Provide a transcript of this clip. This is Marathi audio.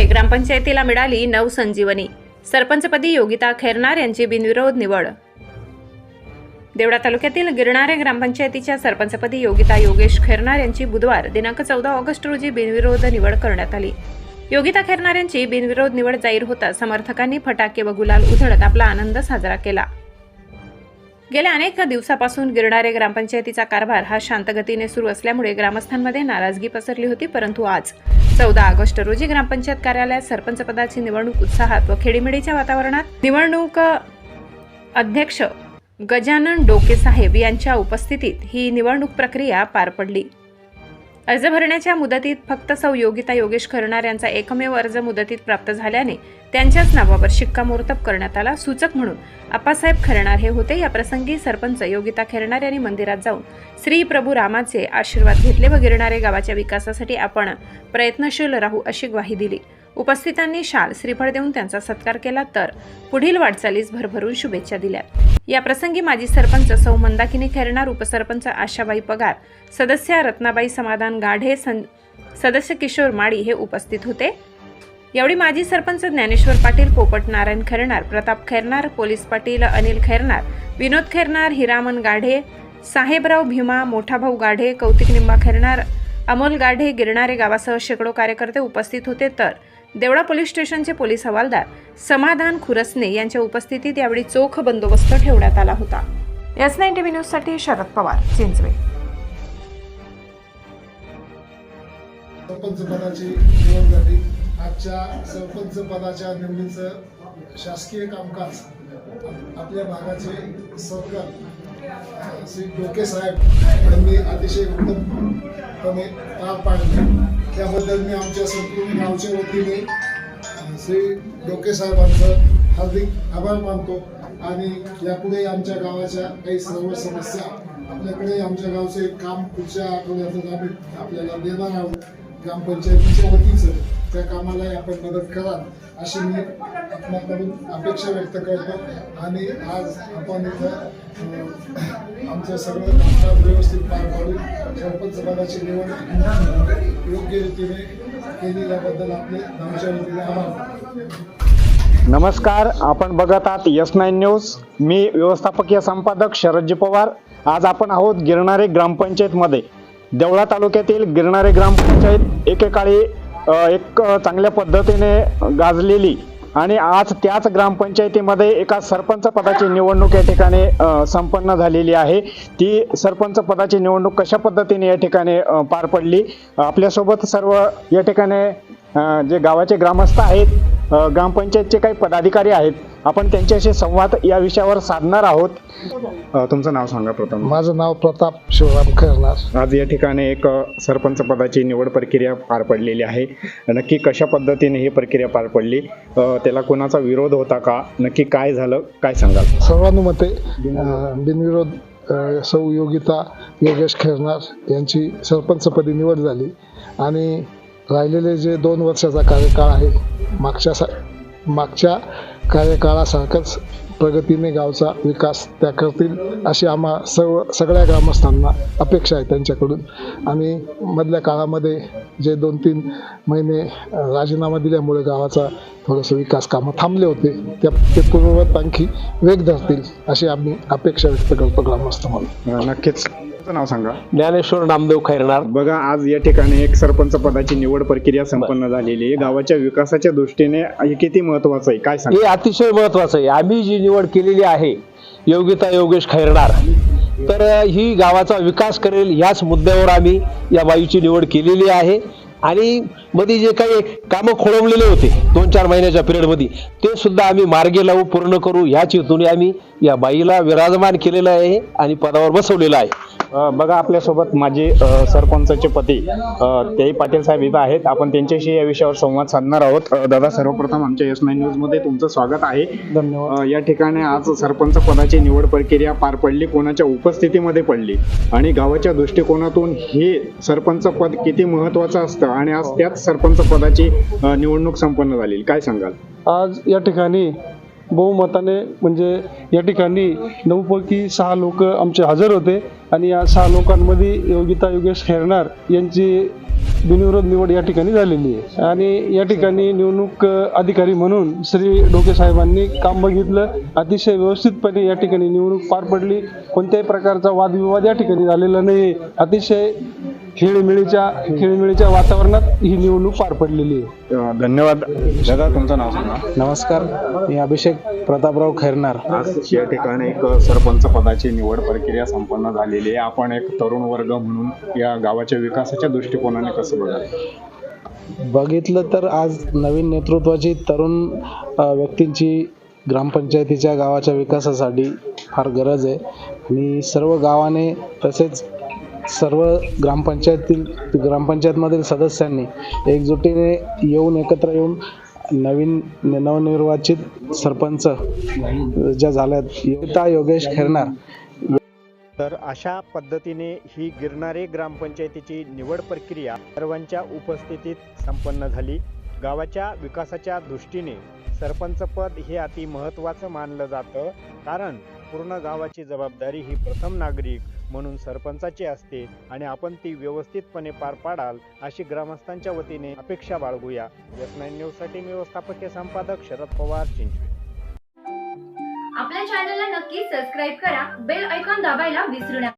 गिरणारे ग्रामपंचायतीला मिळाली नवसंजीवनी सरपंचपदी योगिता खैरनार यांची बिनविरोध निवड. देवडा तालुक्यातील गिरणारे ग्रामपंचायतीच्या सरपंचपदी योगिता योगेश खैरनार यांची बुधवार दिनांक चौदा ऑगस्ट रोजी बिनविरोध निवड करण्यात आली. योगिता खैरनार यांची बिनविरोध निवड जाहीर होता समर्थकांनी फटाके व गुलाल उधळत आपला आनंद साजरा केला. गेल्या अनेक दिवसापासून गिरणारे ग्रामपंचायतीचा कारभार हा शांतगतीने सुरू असल्यामुळे ग्रामस्थांमध्ये नाराजगी पसरली होती परंतु आज चौदा ऑगस्ट रोजी ग्रामपंचायत कार्यालयात सरपंच पदाची निवडणूक उत्साहात व खेडीमेडीच्या वातावरणात निवडणूक अध्यक्ष गजानन डोके साहेब यांच्या उपस्थितीत ही निवडणूक प्रक्रिया पार पडली. अर्ज भरण्याच्या मुदतीत फक्त सौ योगिता योगेश खरणार यांचा एकमेव अर्ज मुदतीत प्राप्त झाल्याने त्यांच्याच नावावर शिक्कामोर्तब करण्यात आला. सूचक म्हणून आप्पासाहेब खरणार हे होते. या प्रसंगी सरपंच योगिता खरणार यांनी मंदिरात जाऊन श्री प्रभू रामाचे आशीर्वाद घेतले व गिरणारे गावाच्या विकासासाठी आपण प्रयत्नशील राहू अशी ग्वाही दिली. उपस्थितांनी शाल श्रीफळ देऊन त्यांचा सत्कार केला तर पुढील वाटचालीस भरभरून शुभेच्छा दिल्या. या प्रसंगी माजी सरपंच सौ मंदाकिनी खैरनार उपसरपंच आशाबाई पगार सदस्य रत्नाबाई समाधान गाढे सं सदस्य किशोर माळी हे उपस्थित होते. यावेळी माजी सरपंच ज्ञानेश्वर पाटील पोपट नारायण खैरणार प्रताप खैरनार पोलीस पाटील अनिल खैरनार विनोद खैरनार हिरामन गाढे साहेबराव भीमा मोठा भाऊ गाढे कौतिक निंबा खैरणार अमोल गाढे गिरणारे गावासह शेकडो कार्यकर्ते उपस्थित होते तर देवळा पोलीस स्टेशनचे पोलीस हवालदार समाधान खुरसने यांच्या उपस्थितीत यावेळी चोख बंदोबस्त ठेवण्यात आला होता. एस नाईन टीव्ही न्यूजसाठी शरद पवार चिंचवे. सरपंच पदाची निवड झाली. आजच्या सरपंच पदाच्या निवडीचं शासकीय कामकाज आपल्या भागाचे सरकार श्री डोके साहेब यांनी अतिशय उत्तमपणे पार पाडले त्याबद्दल मी आमच्या संपूर्ण गावच्या वतीने श्री डोके साहेबांचं हार्दिक आभार मानतो. आणि यापुढे आमच्या गावाच्या काही सर्व समस्या आपल्याकडे आमच्या गावचं एक काम पुढच्या आठवड्यातच आम्ही आपल्याला देणार आहोत. ग्रामपंचायतीच्या वतीचं. त्या कामालाही आपण मदत कराल अशी मी आपल्याकडून अपेक्षा व्यक्त करतो. आणि आज आपण इथं आमचं सगळं कामकाज व्यवस्थित पार पाडून सरपंच पदाची निवड योग्य रीतीने केली याबद्दल आपले गावच्या वतीने आभार. नमस्कार आपण बघत आहात यस नाईन न्यूज. मी व्यवस्थापकीय संपादक शरदजी पवार. आज आपण आहोत गिरणारे ग्रामपंचायतमध्ये. देवळा तालुक्यातील गिरणारे ग्रामपंचायत एकेकाळी एक चांगल्या पद्धतीने गाजलेली आणि आज त्याच ग्रामपंचायतीमध्ये एका सरपंच पदाची निवडणूक या ठिकाणी संपन्न झालेली आहे. ती सरपंच पदाची निवडणूक कशा पद्धतीने या ठिकाणी पार पडली? आपल्यासोबत सर्व या ठिकाणी जे गावाचे ग्रामस्थ आहेत ग्रामपंचायतचे काही पदाधिकारी आहेत. आपण त्यांच्याशी संवाद या विषयावर साधणार आहोत. अ, तुमचं नाव सांगा प्रथम. माझं नाव प्रताप शिवराम खैरनार. आज या ठिकाणी एक अ, सरपंच पदाची निवड प्रक्रिया पार पडलेली आहे. नक्की कशा पद्धतीने ही प्रक्रिया पार पडली? अ, त्याला कोणाचा विरोध होता का? नक्की काय झालं? काय सांगाल? सर्वानुमते अं, बिनविरोध. अं, सौ योगिता योगेश खैरनार यांची सरपंचपदी निवड झाली. आणि राहिलेले जे दोन वर्षाचा कार्यकाळ आहे मागच्या सा मागच्या कार्यकाळासारखंच प्रगतीने गावचा विकास त्या करतील अशी आम्हा सर्व सगळ्या ग्रामस्थांना अपेक्षा आहे त्यांच्याकडून. आणि मधल्या काळामध्ये जे दोन तीन महिने राजीनामा दिल्यामुळे गावाचा थोडंसं विकास कामं थांबले होते त्या ते पूर्ववत आणखी वेग धरतील अशी आम्ही अपेक्षा व्यक्त करतो ग्रामस्थ म्हणून नक्कीच. तुमचं नाव सांगा. ज्ञानेश्वर नामदेव खैरनार. बघा आज या ठिकाणी एक सरपंच पदाची निवड प्रक्रिया संपन्न झालेली आहे. गावाच्या विकासाच्या दृष्टीने हे किती महत्वाचं आहे? काय सांगा? हे अतिशय महत्वाचं आहे. आम्ही जी निवड केलेली आहे योगिता योगेश खैरनार तर ही गावाचा विकास करेल ह्याच मुद्द्यावर आम्ही या बाईची निवड केलेली आहे. आणि मध्ये जे काही कामं खोळंबलेले होते दोन चार महिन्याच्या पिरियडमध्ये ते सुद्धा आम्ही मार्गी लावू पूर्ण करू. ह्याच हेतूने आम्ही या बाईला विराजमान केलेलं आहे आणि पदावर बसवलेलं आहे. बघा आपल्यासोबत माझे सरपंचाचे पती तेही पाटील साहेब इथं आहेत. आपण त्यांच्याशी या विषयावर संवाद साधणार आहोत. दादा सर्वप्रथम आमच्या एस नाईन न्यूजमध्ये तुमचं स्वागत आहे. धन्यवाद. या ठिकाणी आज सरपंच पदाची निवड प्रक्रिया पार पडली कोणाच्या उपस्थितीमध्ये पडली? आणि गावाच्या दृष्टिकोनातून हे सरपंच पद किती महत्वाचं असतं? आणि आज त्याच सरपंच पदाची निवडणूक संपन्न झाली. काय सांगाल? आज या ठिकाणी बहुमताने म्हणजे या ठिकाणी नऊपैकी सहा लोक आमचे हजर होते आणि या सहा लोकांमध्ये योगिता योगेश खेरणार यांची बिनविरोध निवड या ठिकाणी झालेली आहे. आणि या ठिकाणी निवडणूक अधिकारी म्हणून श्री डोके साहेबांनी काम बघितलं. अतिशय व्यवस्थितपणे या ठिकाणी निवडणूक पार पडली. कोणत्याही प्रकारचा वादविवाद या ठिकाणी झालेला नाही अतिशय खेळीमेळीच्या खेळीमेळीच्या वातावरणात ही निवडणूक पार पडलेली आहे. अ, धन्यवाद. दादा तुमचं नाव सांगा. नमस्कार. मी अभिषेक प्रतापराव खैरनार. आज या ठिकाणी एक सरपंच पदाची निवड प्रक्रिया संपन्न झालेली आहे. आपण एक तरुण वर्ग म्हणून या गावाच्या विकासाच्या दृष्टिकोनाने कसं बघा बघितलं तर आज नवीन नेतृत्वाची तरुण अ, व्यक्तींची ग्रामपंचायतीच्या गावाच्या विकासासाठी फार गरज आहे. आणि सर्व गावाने तसेच सर्व ग्रामपंचायतील ग्रामपंचायतमधील सदस्यांनी एकजुटीने येऊन एकत्र येऊन नवीन नवनिर्वाचित सरपंच ज्या झाल्यात योगिता योगेश खेरणार. तर अशा पद्धतीने ही गिरणारे ग्रामपंचायतीची निवड प्रक्रिया सर्वांच्या उपस्थितीत संपन्न झाली. गावाच्या विकासाच्या दृष्टीने सरपंचपद हे अति महत्त्वाचं मानलं जातं कारण पूर्ण गावाची जबाबदारी ही प्रथम नागरिक म्हणून सरपंचाची असते आणि आपण ती व्यवस्थितपणे पार पाडाल अशी ग्रामस्थांच्या वतीने अपेक्षा बाळगूया. एस नाईन न्यूजसाठी मी व्यवस्थापकीय संपादक शरद पवार चिंचवे. आपल्या चॅनलला नक्की सबस्क्राईब करा बेल ऐकॉन दाबायला विसरू नका.